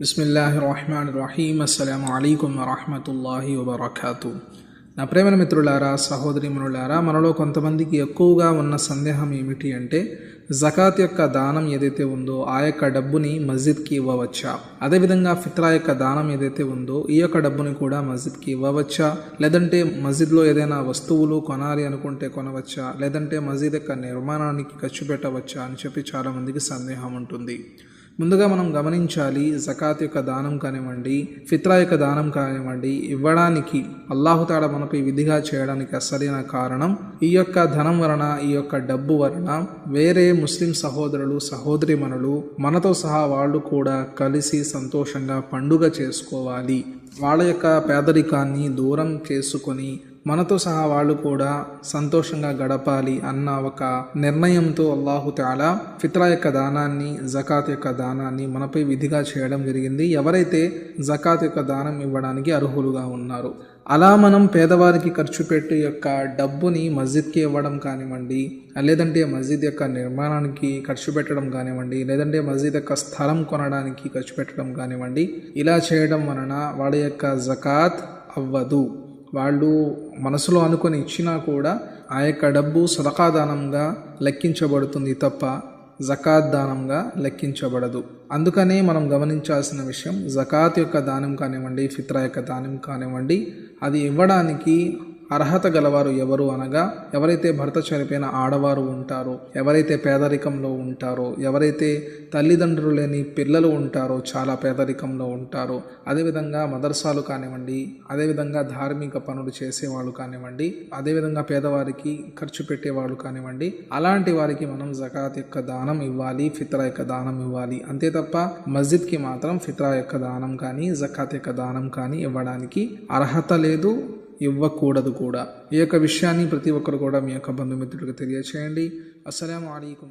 బిస్మిల్లాహి రహమాన్ రహీం అస్సలం అయికం వరహమతుల్లాహి వబర్కాతు. నా ప్రేమ మిత్రులారా సహోదరి మనులారా మనలో కొంతమందికి ఎక్కువగా ఉన్న సందేహం ఏమిటి అంటే జకాత్ యొక్క దానం ఏదైతే ఉందో ఆ యొక్క డబ్బుని మస్జిద్కి ఇవ్వవచ్చా? అదేవిధంగా ఫిత్రా యొక్క దానం ఏదైతే ఉందో ఈ యొక్క డబ్బుని కూడా మస్జిద్కి ఇవ్వవచ్చా? లేదంటే మస్జిద్లో ఏదైనా వస్తువులు కొనాలి అనుకుంటే కొనవచ్చా? లేదంటే మస్జిద్ యొక్క నిర్మాణానికి ఖర్చు పెట్టవచ్చా అని చెప్పి చాలామందికి సందేహం ఉంటుంది. ముందుగా మనం గమనించాలి జకాత్ యొక్క దానం కానివ్వండి ఫిత్రా యొక్క దానం కానివ్వండి ఇవ్వడానికి అల్లాహుతాడ మనపై విధిగా చేయడానికి అసలైన కారణం ఈ యొక్క ధనం వలన ఈ యొక్క డబ్బు వలన వేరే ముస్లిం సహోదరులు సహోదరిమణులు మనతో సహా వాళ్ళు కూడా కలిసి సంతోషంగా పండుగ చేసుకోవాలి. వాళ్ళ యొక్క పేదరికాన్ని దూరం చేసుకొని మనతో సహా వాళ్ళు కూడా సంతోషంగా గడపాలి అన్న ఒక నిర్ణయంతో అల్లాహు తాలా ఫిత్రా యొక్క దానాన్ని జకాత్ యొక్క దానాన్ని మనపై విధిగా చేయడం జరిగింది. ఎవరైతే జకాత్ యొక్క దానం ఇవ్వడానికి అర్హులుగా ఉన్నారు అలా మనం పేదవారికి ఖర్చు పెట్టే యొక్క డబ్బుని మస్జిద్కి ఇవ్వడం కానివ్వండి లేదంటే మస్జిద్ యొక్క నిర్మాణానికి ఖర్చు పెట్టడం కానివ్వండి లేదంటే మస్జిద్ యొక్క స్థలం కొనడానికి ఖర్చు పెట్టడం కానివ్వండి ఇలా చేయడం వలన వాళ్ళ యొక్క జకాత్ అవ్వదు. వాళ్ళు మనసులో అనుకొని ఇచ్చినా కూడా ఆ యొక్క డబ్బు సదకాదానంగా లెక్కించబడుతుంది తప్ప జకాత్ దానంగా లెక్కించబడదు. అందుకనే మనం గమనించాల్సిన విషయం జకాత్ యొక్క దానం కానివ్వండి ఫిత్రా యొక్క దానం కానివ్వండి అది ఇవ్వడానికి అర్హత గలవారు ఎవరు అనగా ఎవరైతే భర్త చనిపోయిన ఆడవారు ఉంటారో ఎవరైతే పేదరికంలో ఉంటారో ఎవరైతే తల్లిదండ్రులు లేని పిల్లలు ఉంటారో చాలా పేదరికంలో ఉంటారో అదేవిధంగా మదర్సాలు కానివ్వండి అదేవిధంగా ధార్మిక పనులు చేసేవాళ్ళు కానివ్వండి అదేవిధంగా పేదవారికి ఖర్చు పెట్టేవాళ్ళు కానివ్వండి అలాంటి వారికి మనం జకాత్ యొక్క దానం ఇవ్వాలి ఫిత్రా యొక్క దానం ఇవ్వాలి. అంతే తప్ప మస్జిద్కి మాత్రం ఫిత్రా యొక్క దానం కానీ జకాత్ యొక్క దానం కానీ ఇవ్వడానికి అర్హత లేదు. ఇవ్వకూడదు కూడా. ఈ యొక్క విషయాన్ని ప్రతి ఒక్కరు కూడా మీ యొక్క బంధుమిత్రులకు తెలియచేయండి. అస్సలం అయికం